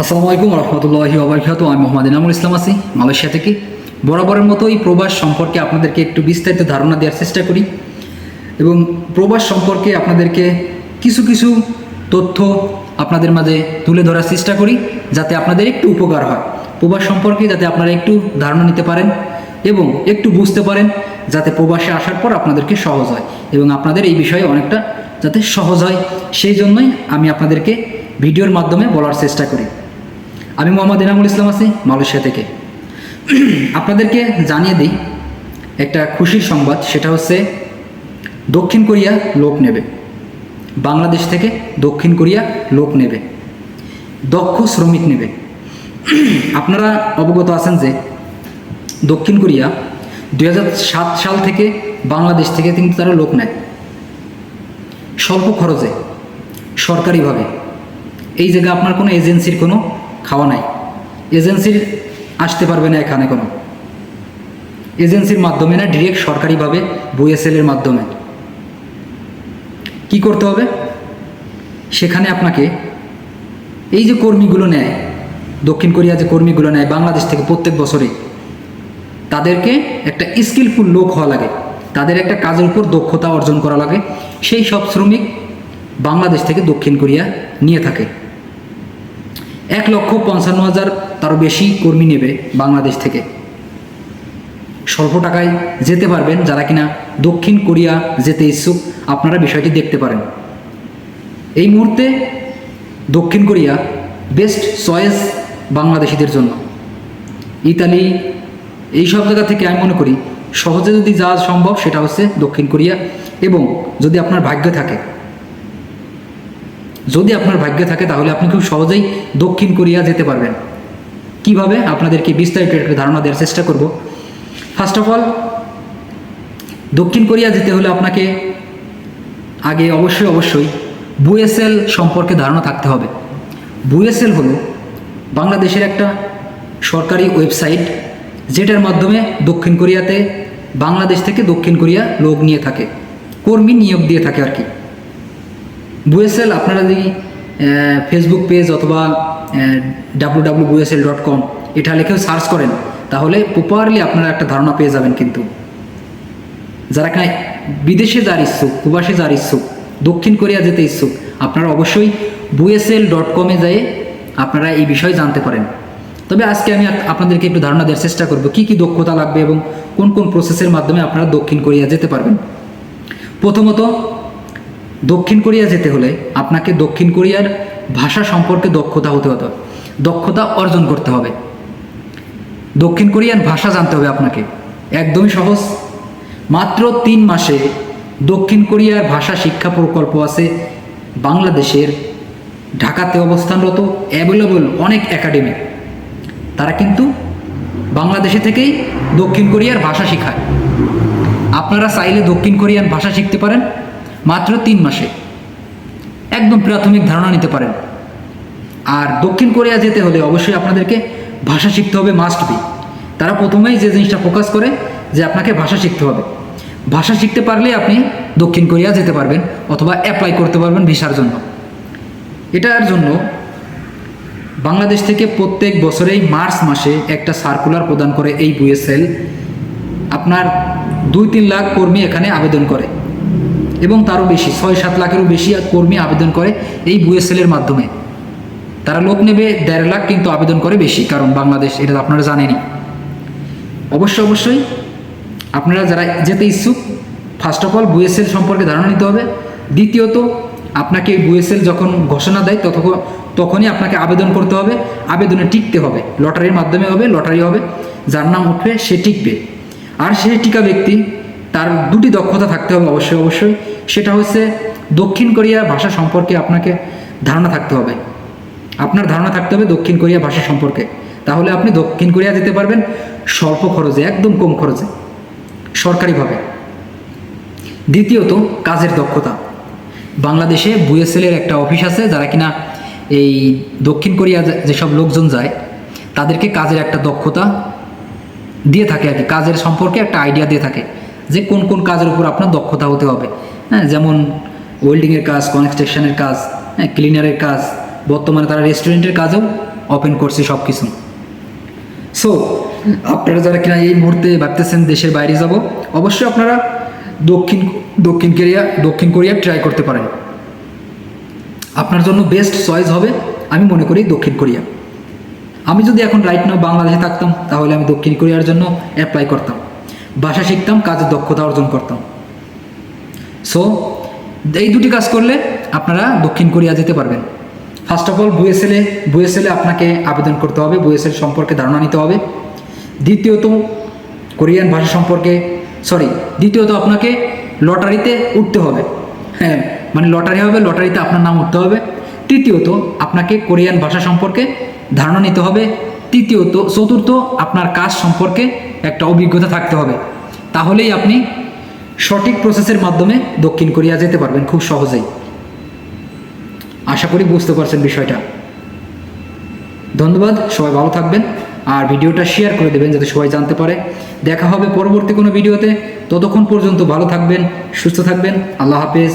আসসালামু আলাইকুম রহমতুল্লাহি ওবরকাত আমি মোহাম্মদ ইনামুল ইসলাম আছি মালয়েশিয়া থেকে। বরাবরের মতো এই প্রবাস সম্পর্কে আপনাদেরকে একটু বিস্তারিত ধারণা দেওয়ার চেষ্টা করি। এবং প্রবাস সম্পর্কে আপনাদেরকে কিছু কিছু তথ্য আপনাদের মাঝে তুলে ধরার চেষ্টা করি, যাতে আপনাদের একটু উপকার হয়। প্রবাস সম্পর্কে যাতে আপনারা একটু ধারণা নিতে পারেন এবং একটু বুঝতে পারেন, যাতে প্রবাসে আসার পর আপনাদেরকে সহজ হয়। এবং আপনাদের এই বিষয়ে অনেকটা যাতে সহজ হয়, সেই জন্যই আমি আপনাদেরকে ভিডিওর মাধ্যমে বলার চেষ্টা করি। আমি মোহাম্মদ এনামুল ইসলাম আছি মালয়েশিয়া থেকে। আপনাদেরকে জানিয়ে দিই, একটা খুশির সংবাদ, সেটা হচ্ছে দক্ষিণ কোরিয়া লোক নেবে। বাংলাদেশ থেকে দক্ষিণ কোরিয়া লোক নেবে। দক্ষ শ্রমিক নেবে। আপনারা অবগত আছেন যে দক্ষিণ কোরিয়া দু হাজার সাত সাল থেকে বাংলাদেশ থেকে কিন্তু তারা লোক নেয়। স্বল্প খরচে, সরকারিভাবে। এই জায়গায় আপনার কোনো এজেন্সির কোনো খাওয়া নাই। এজেন্সির আসতে পারবে না এখানে কোনো। এজেন্সির মাধ্যমে না ডিরেক্ট সরকারিভাবে বুএসএলের মাধ্যমে। কি করতে হবে? সেখানে আপনাকে এই যে কর্মীগুলো নেয়, দক্ষিণ কোরিয়া যে কর্মীগুলো নেয়, বাংলাদেশ থেকে প্রত্যেক বছরে, তাদেরকে একটা স্কিলফুল লোক হওয়া লাগে। তাদের একটা কাজের উপর দক্ষতা অর্জন করা লাগে। সেই সব শ্রমিক বাংলাদেশ থেকে দক্ষিণ কোরিয়া নিয়ে থাকে। এক লক্ষ পঞ্চান্ন হাজার তারও বেশি কর্মী নেবে বাংলাদেশ থেকে। স্বল্প টাকায় যেতে পারবেন যারা কিনা দক্ষিণ কোরিয়া যেতে ইচ্ছুক, আপনারা বিষয়টি দেখতে পারেন। এই মুহূর্তে দক্ষিণ কোরিয়া বেস্ট চয়েস বাংলাদেশিদের জন্য। ইতালি, এই সব জায়গা থেকে আমি মনে করি সহজে যদি যাওয়া সম্ভব সেটা হচ্ছে দক্ষিণ কোরিয়া এবং যদি আপনার ভাগ্য থাকে যদি আপনার ভাগ্য থাকে, তাহলে আপনি খুব সহজেই দক্ষিণ কোরিয়া যেতে পারবেন। কীভাবে? আপনাদেরকে বিস্তারিত একটা ধারণা দেওয়ার চেষ্টা করব। ফার্স্ট অফ অল দক্ষিণ কোরিয়া যেতে হলে আপনাকে আগে অবশ্যই অবশ্যই বুএসএল সম্পর্কে ধারণা থাকতে হবে। বুএসএল হলো বাংলাদেশের একটা সরকারি ওয়েবসাইট, যেটার মাধ্যমে দক্ষিণ কোরিয়াতে বাংলাদেশ থেকে দক্ষিণ কোরিয়া লোক নিয়ে থাকে, কর্মী নিয়োগ দিয়ে থাকে আর কি। বুএসএল আপনারা যদি ফেসবুক পেজ অথবা W W BOESL dot com এটা লিখেও সার্চ করেন, তাহলে প্রপারলি আপনারা একটা ধারণা পেয়ে যাবেন কিন্তু। যারা কিনা বিদেশে যার ইচ্ছুক, প্রবাসে যার ইচ্ছুক, দক্ষিণ কোরিয়া যেতে ইচ্ছুক, আপনারা অবশ্যই বুএসএল ডট কমে যেয়ে আপনারা এই বিষয়ে জানতে পারেন। তবে আজকে আমি আপনাদেরকে একটু ধারণা দেওয়ার চেষ্টা করব, কী কী দক্ষতা লাগবে এবং কোন কোন প্রসেসের মাধ্যমে আপনারা দক্ষিণ কোরিয়া যেতে পারবেন। প্রথমত দক্ষিণ কোরিয়া যেতে হলে আপনাকে দক্ষিণ কোরিয়ার ভাষা সম্পর্কে দক্ষতা হতে হতো দক্ষতা অর্জন করতে হবে। দক্ষিণ কোরিয়ান ভাষা জানতে হবে আপনাকে। একদমই সহজ। মাত্র তিন মাসে দক্ষিণ কোরিয়ার ভাষা শিক্ষা প্রকল্প আছে বাংলাদেশের। ঢাকাতে অবস্থানরত অ্যাভেলেবল অনেক একাডেমি। তারা কিন্তু বাংলাদেশে থেকেই দক্ষিণ কোরিয়ার ভাষা শেখায়। আপনারা চাইলে দক্ষিণ কোরিয়ান ভাষা শিখতে পারেন। মাত্র তিন মাসে। একদম প্রাথমিক ধারণা নিতে পারেন। আর দক্ষিণ কোরিয়া যেতে হলে অবশ্যই আপনাদেরকে ভাষা শিখতে হবে মাস্ট বি তারা প্রথমেই যে জিনিসটা ফোকাস করে, যে আপনাকে ভাষা শিখতে হবে। ভাষা শিখতে পারলে আপনি দক্ষিণ কোরিয়া যেতে পারবেন অথবা অ্যাপ্লাই করতে পারবেন ভিসার জন্য। এটার জন্য বাংলাদেশ থেকে প্রত্যেক বছরেই মার্চ মাসে একটা সার্কুলার প্রদান করে এই বুয়েসেল আপনার দুই তিন লাখ কর্মী এখানে আবেদন করে। এবং তারও বেশি, ছয় সাত লাখেরও বেশি কর্মী আবেদন করে এই বুএসএলের মাধ্যমে। তারা লোক নেবে দেড় লাখ, কিন্তু আবেদন করে বেশি, কারণ বাংলাদেশ, এটা আপনারা জানেনই। অবশ্যই অবশ্যই আপনারা যারা যেতে ইচ্ছুক ফার্স্ট অফ অল বুএসএল সম্পর্কে ধারণা নিতে হবে। দ্বিতীয়ত, আপনাকে বুএসএল যখন ঘোষণা দেয় ততক্ষণ তখনই আপনাকে আবেদন করতে হবে। আবেদনে টিকতে হবে। লটারির মাধ্যমে হবে, লটারি হবে। যার নাম উঠবে, সে টিকবে। আর সেই টিকা ব্যক্তি তার দুটি দক্ষতা থাকতে হবে অবশ্যই অবশ্যই। সেটা হচ্ছে দক্ষিণ কোরিয়া ভাষা সম্পর্কে আপনাকে ধারণা থাকতে হবে। আপনার ধারণা থাকতে হবে দক্ষিণ কোরিয়া ভাষা সম্পর্কে। তাহলে আপনি দক্ষিণ কোরিয়া যেতে পারবেন স্বল্প খরচে, একদম কম খরচে, সরকারিভাবে। দ্বিতীয়ত, কাজের দক্ষতা। বাংলাদেশে বুএসএলের একটা অফিস আছে যারা কিনা এই দক্ষিণ কোরিয়া যেসব লোকজন যায়, তাদেরকে কাজের একটা দক্ষতা দিয়ে থাকে আর কি। কাজের সম্পর্কে একটা আইডিয়া দিয়ে থাকে। যে কোন কোন কাজের উপর আপনার দক্ষতা হতে হবে। হ্যাঁ যেমন ওয়েল্ডিংয়ের কাজ কনস্ট্রাকশনের কাজ হ্যাঁ ক্লিনারের কাজ, বর্তমানে তারা রেস্টুরেন্টের কাজেও ওপেন করছে সব কিছু সো আপনারা যারা কিনা এই মুহূর্তে ভাবতেছেন দেশের বাইরে যাব, অবশ্যই আপনারা দক্ষিণ দক্ষিণ কোরিয়া দক্ষিণ কোরিয়া ট্রাই করতে পারেন। আপনার জন্য বেস্ট চয়েস হবে, আমি মনে করি দক্ষিণ কোরিয়া। আমি যদি এখন রাইট নাও বাংলাদেশে থাকতাম, তাহলে আমি দক্ষিণ কোরিয়ার জন্য অ্যাপ্লাই করতাম। ভাষা শিখতাম কাজের দক্ষতা অর্জন করতাম। সো এই দুটি কাজ করলে আপনারা দক্ষিণ কোরিয়া যেতে পারবেন। ফার্স্ট অফ অল বুয়েসেলে বুয়েসেলে আপনাকে আবেদন করতে হবে, বুয়েসেল সম্পর্কে ধারণা নিতে হবে। দ্বিতীয়ত, কোরিয়ান ভাষা সম্পর্কে সরি দ্বিতীয়ত আপনাকে লটারিতে উঠতে হবে। হ্যাঁ মানে লটারি হবে, লটারিতে আপনার নাম উঠতে হবে। তৃতীয়ত, আপনাকে কোরিয়ান ভাষা সম্পর্কে ধারণা নিতে হবে। তৃতীয়ত, চতুর্থ, আপনার কাজ সম্পর্কে একটা অভিজ্ঞতা থাকতে হবে। তাহলেই আপনি সঠিক প্রসেসের মাধ্যমে দক্ষিণ কোরিয়া যেতে পারবেন খুব সহজেই। আশা করি বুঝতে পারছেন বিষয়টা। ধন্যবাদ, সবাই ভালো থাকবেন। আর ভিডিওটা শেয়ার করে দেবেন যাতে সবাই জানতে পারে। দেখা হবে পরবর্তী কোনো ভিডিওতে। ততক্ষণ পর্যন্ত ভালো থাকবেন, সুস্থ থাকবেন। আল্লাহ হাফেজ।